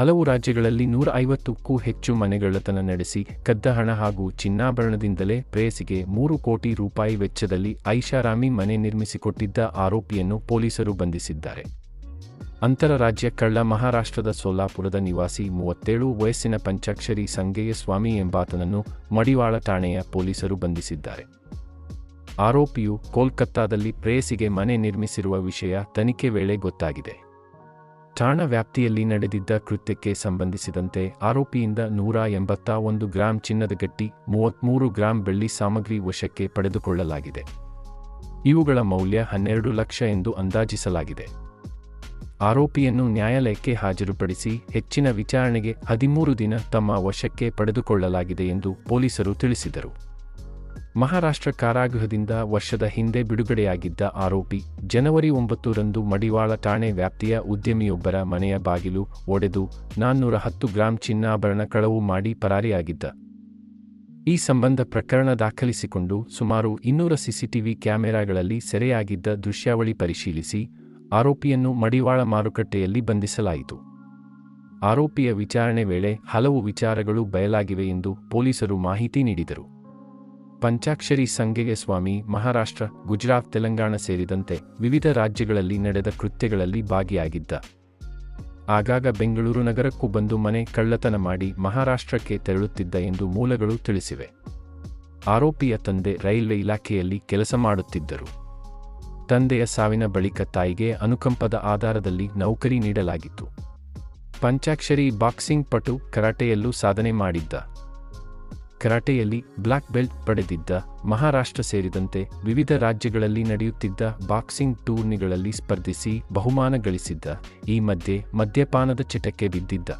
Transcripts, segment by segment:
ಹಲವು ರಾಜ್ಯಗಳಲ್ಲಿ ನೂರ ಐವತ್ತಕ್ಕೂ ಹೆಚ್ಚು ಮನೆಗಳ್ಳತನ ನಡೆಸಿ ಕದ್ದ ಹಣ ಹಾಗೂ ಚಿನ್ನಾಭರಣದಿಂದಲೇ ಪ್ರೇಯಸಿಗೆ ಮೂರು ಕೋಟಿ ರೂಪಾಯಿ ವೆಚ್ಚದಲ್ಲಿ ಐಷಾರಾಮಿ ಮನೆ ನಿರ್ಮಿಸಿಕೊಟ್ಟಿದ್ದ ಆರೋಪಿಯನ್ನು ಪೊಲೀಸರು ಬಂಧಿಸಿದ್ದಾರೆ. ಅಂತರರಾಜ್ಯ ಕಳ್ಳ ಮಹಾರಾಷ್ಟ್ರದ ಸೋಲಾಪುರದ ನಿವಾಸಿ ಮೂವತ್ತೇಳು ವಯಸ್ಸಿನ ಪಂಚಾಕ್ಷರಿ ಸಂಗಯ್ಯ ಸ್ವಾಮಿ ಎಂಬಾತನನ್ನು ಮಡಿವಾಳ ಠಾಣೆಯ ಪೊಲೀಸರು ಬಂಧಿಸಿದ್ದಾರೆ. ಆರೋಪಿಯು ಕೋಲ್ಕತ್ತಾದಲ್ಲಿ ಪ್ರೇಯಸಿಗೆ ಮನೆ ನಿರ್ಮಿಸಿರುವ ವಿಷಯ ತನಿಖೆ ವೇಳೆ ಗೊತ್ತಾಗಿದೆ. ಠಾಣಾ ವ್ಯಾಪ್ತಿಯಲ್ಲಿ ನಡೆದಿದ್ದ ಕೃತ್ಯಕ್ಕೆ ಸಂಬಂಧಿಸಿದಂತೆ ಆರೋಪಿಯಿಂದ ನೂರ ಎಂಬತ್ತ ಒಂದು ಗ್ರಾಂ ಚಿನ್ನದ ಗಟ್ಟಿ, ಮೂವತ್ಮೂರು ಗ್ರಾಂ ಬೆಳ್ಳಿ ಸಾಮಗ್ರಿ ವಶಕ್ಕೆ ಪಡೆದುಕೊಳ್ಳಲಾಗಿದೆ. ಇವುಗಳ ಮೌಲ್ಯ ಹನ್ನೆರಡು ಲಕ್ಷ ಎಂದು ಅಂದಾಜಿಸಲಾಗಿದೆ. ಆರೋಪಿಯನ್ನು ನ್ಯಾಯಾಲಯಕ್ಕೆ ಹಾಜರುಪಡಿಸಿ ಹೆಚ್ಚಿನ ವಿಚಾರಣೆಗೆ ಹದಿಮೂರು ದಿನ ತಮ್ಮ ವಶಕ್ಕೆ ಪಡೆದುಕೊಳ್ಳಲಾಗಿದೆ ಎಂದು ಪೊಲೀಸರು ತಿಳಿಸಿದರು. ಮಹಾರಾಷ್ಟ್ರ ಕಾರಾಗೃಹದಿಂದ ವರ್ಷದ ಹಿಂದೆ ಬಿಡುಗಡೆಯಾಗಿದ್ದ ಆರೋಪಿ, ಜನವರಿ ಒಂಬತ್ತರಂದು ಮಡಿವಾಳ ಠಾಣೆ ವ್ಯಾಪ್ತಿಯ ಉದ್ಯಮಿಯೊಬ್ಬರ ಮನೆಯ ಬಾಗಿಲು ಒಡೆದು ನಾನ್ನೂರ ಹತ್ತು ಗ್ರಾಂ ಚಿನ್ನಾಭರಣ ಕಳವು ಮಾಡಿ ಪರಾರಿಯಾಗಿದ್ದ. ಈ ಸಂಬಂಧ ಪ್ರಕರಣ ದಾಖಲಿಸಿಕೊಂಡು ಸುಮಾರು ಇನ್ನೂರ ಸಿಸಿಟಿವಿ ಕ್ಯಾಮೆರಾಗಳಲ್ಲಿ ಸೆರೆಯಾಗಿದ್ದ ದೃಶ್ಯಾವಳಿ ಪರಿಶೀಲಿಸಿ ಆರೋಪಿಯನ್ನು ಮಡಿವಾಳ ಮಾರುಕಟ್ಟೆಯಲ್ಲಿ ಬಂಧಿಸಲಾಯಿತು. ಆರೋಪಿಯ ವಿಚಾರಣೆ ವೇಳೆ ಹಲವು ವಿಚಾರಗಳು ಬಯಲಾಗಿವೆ ಎಂದು ಪೊಲೀಸರು ಮಾಹಿತಿ ನೀಡಿದರು. ಪಂಚಾಕ್ಷರಿ ಸಂಗೆಗೆ ಸ್ವಾಮಿ, ಮಹಾರಾಷ್ಟ್ರ, ಗುಜರಾತ್, ತೆಲಂಗಾಣ ಸೇರಿದಂತೆ ವಿವಿಧ ರಾಜ್ಯಗಳಲ್ಲಿ ನಡೆದ ಕೃತ್ಯಗಳಲ್ಲಿ ಭಾಗಿಯಾಗಿದ್ದ. ಆಗಾಗ ಬೆಂಗಳೂರು ನಗರಕ್ಕೂ ಬಂದು ಮನೆ ಕಳ್ಳತನ ಮಾಡಿ ಮಹಾರಾಷ್ಟ್ರಕ್ಕೆ ತೆರಳುತ್ತಿದ್ದ ಎಂದು ಮೂಲಗಳು ತಿಳಿಸಿವೆ. ಆರೋಪಿಯ ತಂದೆ ರೈಲ್ವೆ ಇಲಾಖೆಯಲ್ಲಿ ಕೆಲಸ ಮಾಡುತ್ತಿದ್ದರು. ತಂದೆಯ ಸಾವಿನ ಬಳಿಕ ತಾಯಿಗೆ ಅನುಕಂಪದ ಆಧಾರದಲ್ಲಿ ನೌಕರಿ ನೀಡಲಾಗಿತ್ತು. ಪಂಚಾಕ್ಷರಿ ಬಾಕ್ಸಿಂಗ್ ಪಟು ಕರಾಟೆಯಲ್ಲೂ ಸಾಧನೆ ಮಾಡಿದ್ದ. ಕರಾಟೆಯಲ್ಲಿ ಬ್ಲಾಕ್ ಬೆಲ್ಟ್ ಪಡೆದಿದ್ದ ಮಹಾರಾಷ್ಟ್ರ ಸೇರಿದಂತೆ ವಿವಿಧ ರಾಜ್ಯಗಳಲ್ಲಿ ನಡೆಯುತ್ತಿದ್ದ ಬಾಕ್ಸಿಂಗ್ ಟೂರ್ನಿಗಳಲ್ಲಿ ಸ್ಪರ್ಧಿಸಿ ಬಹುಮಾನ ಗಳಿಸಿದ್ದ ಈ ಮಧ್ಯೆ ಮದ್ಯಪಾನದ ಚಟಕ್ಕೆ ಬಿದ್ದಿದ್ದ.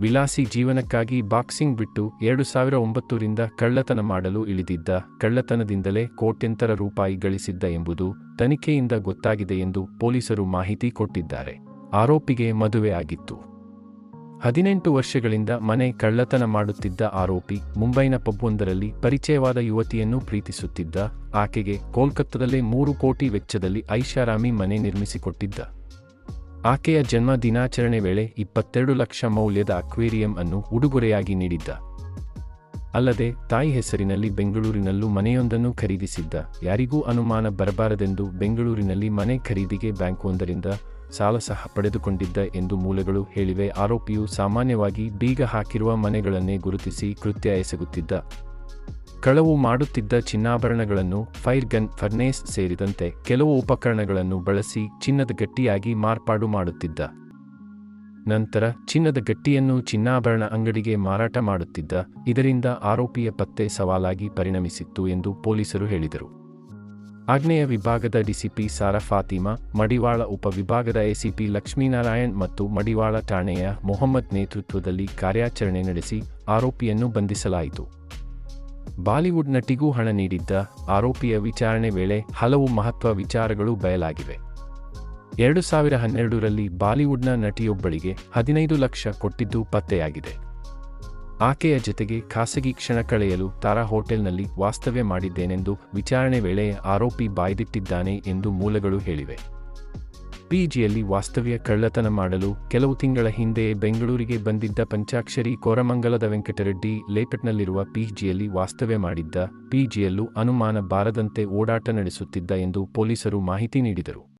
ವಿಲಾಸಿ ಜೀವನಕ್ಕಾಗಿ ಬಾಕ್ಸಿಂಗ್ ಬಿಟ್ಟು ಎರಡು ಸಾವಿರ ಒಂಬತ್ತರಿಂದ ಕಳ್ಳತನ ಮಾಡಲು ಇಳಿದಿದ್ದ, ಕಳ್ಳತನದಿಂದಲೇ ಕೋಟ್ಯಂತರ ರೂಪಾಯಿ ಗಳಿಸಿದ್ದ ಎಂಬುದು ತನಿಖೆಯಿಂದ ಗೊತ್ತಾಗಿದೆ ಎಂದು ಪೊಲೀಸರು ಮಾಹಿತಿ ಕೊಟ್ಟಿದ್ದಾರೆ. ಆರೋಪಿಗೆ ಮದುವೆ ಆಗಿತ್ತು ಹದಿನೆಂಟು ವರ್ಷಗಳಿಂದ ಮನೆ ಕಳ್ಳತನ ಮಾಡುತ್ತಿದ್ದ ಆರೋಪಿ ಮುಂಬೈನ ಪಬ್ವೊಂದರಲ್ಲಿ ಪರಿಚಯವಾದ ಯುವತಿಯನ್ನು ಪ್ರೀತಿಸುತ್ತಿದ್ದ, ಆಕೆಗೆ ಕೋಲ್ಕತ್ತಾದಲ್ಲೇ ಮೂರು ಕೋಟಿ ವೆಚ್ಚದಲ್ಲಿ ಐಷಾರಾಮಿ ಮನೆ ನಿರ್ಮಿಸಿಕೊಟ್ಟಿದ್ದ. ಆಕೆಯ ಜನ್ಮ ದಿನಾಚರಣೆ ವೇಳೆ ಇಪ್ಪತ್ತೆರಡು ಲಕ್ಷ ಮೌಲ್ಯದ ಅಕ್ವೇರಿಯಂ ಅನ್ನು ಉಡುಗೊರೆಯಾಗಿ ನೀಡಿದ್ದ. ಅಲ್ಲದೆ, ತಾಯಿ ಹೆಸರಿನಲ್ಲಿ ಬೆಂಗಳೂರಿನಲ್ಲೂ ಮನೆಯೊಂದನ್ನು ಖರೀದಿಸಿದ್ದ. ಯಾರಿಗೂ ಅನುಮಾನ ಬರಬಾರದೆಂದು ಬೆಂಗಳೂರಿನಲ್ಲಿ ಮನೆ ಖರೀದಿಗೆ ಬ್ಯಾಂಕ್ವೊಂದರಿಂದ ಸಾಲ ಸಹ ಪಡೆದುಕೊಂಡಿದ್ದ ಎಂದು ಮೂಲಗಳು ಹೇಳಿವೆ. ಆರೋಪಿಯು ಸಾಮಾನ್ಯವಾಗಿ ಬೀಗ ಹಾಕಿರುವ ಮನೆಗಳನ್ನೇ ಗುರುತಿಸಿ ಕೃತ್ಯ ಎಸಗುತ್ತಿದ್ದ. ಕಳವು ಮಾಡುತ್ತಿದ್ದ ಚಿನ್ನಾಭರಣಗಳನ್ನು, ಫೈರ್ ಗನ್, ಫರ್ನೇಸ್ ಸೇರಿದಂತೆ ಕೆಲವು ಉಪಕರಣಗಳನ್ನು ಬಳಸಿ ಚಿನ್ನದ ಗಟ್ಟಿಯಾಗಿ ಮಾರ್ಪಾಡು ಮಾಡುತ್ತಿದ್ದ. ನಂತರ ಚಿನ್ನದ ಗಟ್ಟಿಯನ್ನು ಚಿನ್ನಾಭರಣ ಅಂಗಡಿಗೆ ಮಾರಾಟ ಮಾಡುತ್ತಿದ್ದ. ಇದರಿಂದ ಆರೋಪಿಯ ಪತ್ತೆ ಸವಾಲಾಗಿ ಪರಿಣಮಿಸಿತ್ತು ಎಂದು ಪೊಲೀಸರು ಹೇಳಿದರು. ಆಗ್ನೇಯ ವಿಭಾಗದ ಡಿಸಿಪಿ ಸಾರಾ ಫಾತಿಮಾ, ಮಡಿವಾಳ ಉಪವಿಭಾಗದ ಎಸಿಪಿ ಲಕ್ಷ್ಮೀನಾರಾಯಣ್ ಮತ್ತು ಮಡಿವಾಳ ಠಾಣೆಯ ಮೊಹಮ್ಮದ್ ನೇತೃತ್ವದಲ್ಲಿ ಕಾರ್ಯಾಚರಣೆ ನಡೆಸಿ ಆರೋಪಿಯನ್ನು ಬಂಧಿಸಲಾಯಿತು. ಬಾಲಿವುಡ್ ನಟಿಗೂ ಹಣ ನೀಡಿದ್ದ ಆರೋಪಿಯ ವಿಚಾರಣೆ ವೇಳೆ ಹಲವು ಮಹತ್ವ ವಿಚಾರಗಳು ಬಯಲಾಗಿವೆ. ಎರಡು ಸಾವಿರ ಹನ್ನೆರಡರಲ್ಲಿ ಬಾಲಿವುಡ್ನ ನಟಿಯೊಬ್ಬಳಿಗೆ ಹದಿನೈದು ಲಕ್ಷ ಕೊಟ್ಟಿದ್ದು ಪತ್ತೆಯಾಗಿದೆ. ಆಕೆಯ ಜತೆಗೆ ಖಾಸಗಿ ಕ್ಷಣ ಕಳೆಯಲು ತಾರಾ ಹೋಟೆಲ್ನಲ್ಲಿ ವಾಸ್ತವ್ಯ ಮಾಡಿದ್ದೇನೆಂದು ವಿಚಾರಣೆ ವೇಳೆ ಆರೋಪಿ ಬಾಯ್ದಿಟ್ಟಿದ್ದಾನೆ ಎಂದು ಮೂಲಗಳು ಹೇಳಿವೆ. ಪಿಜಿಯಲ್ಲಿ ವಾಸ್ತವ್ಯ ಕಳ್ಳತನ ಮಾಡಲು ಕೆಲವು ತಿಂಗಳ ಹಿಂದೆಯೇ ಬೆಂಗಳೂರಿಗೆ ಬಂದಿದ್ದ ಪಂಚಾಕ್ಷರಿ ಕೋರಮಂಗಲದ ವೆಂಕಟರೆಡ್ಡಿ ಲೇಪಟ್ನಲ್ಲಿರುವ ಪಿಜಿಯಲ್ಲಿ ವಾಸ್ತವ್ಯ ಮಾಡಿದ್ದ, ಪಿಜಿಯಲ್ಲೂ ಅನುಮಾನ ಬಾರದಂತೆ ಓಡಾಟ ನಡೆಸುತ್ತಿದ್ದ ಎಂದು ಪೊಲೀಸರು ಮಾಹಿತಿ ನೀಡಿದರು.